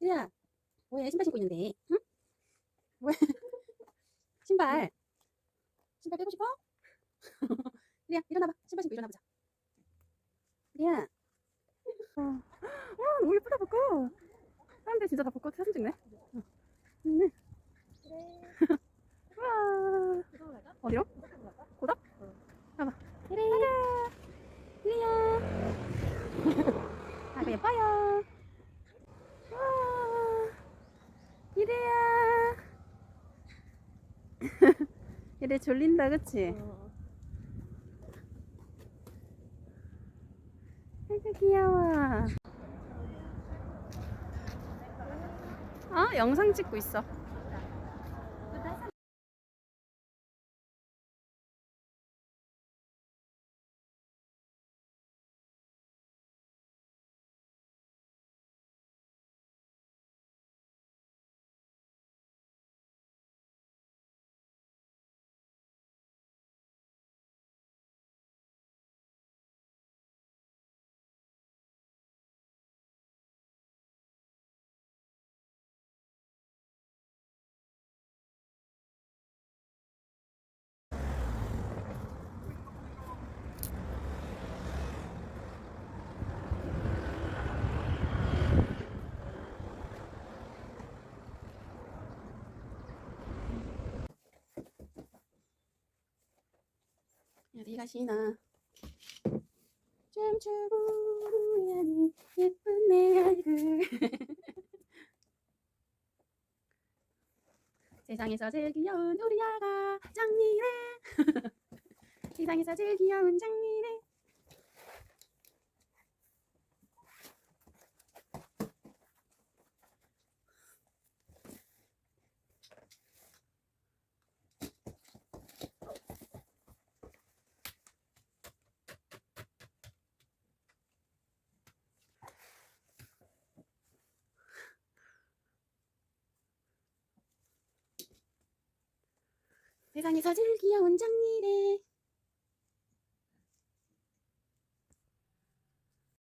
이리야, 뭐해? 신발 신고 있는데, 응? 왜? 신발. 신발 빼고 싶어? 이리야, 일어나봐. 신발 신고 일어나보자. 이리야. 와, 와, 너무 예쁘다, 벚꽃. 사람들 진짜 다 벚꽃 사진 찍네. 응. 응. 와. 어디로? 고덕? 가봐. 이리야. 이리야. 아이고, 예뻐요. 와. 이래야. 이래 졸린다, 그치? 아이고, 귀여워. 어? 영상 찍고 있어. 어디 가시나? 춤추고 우연히 예쁜 내 얼굴. 세상에서 제일 귀여운 우리 아가 장미래. 세상에서 제일 귀여운 장미래 제일 귀여운 장미래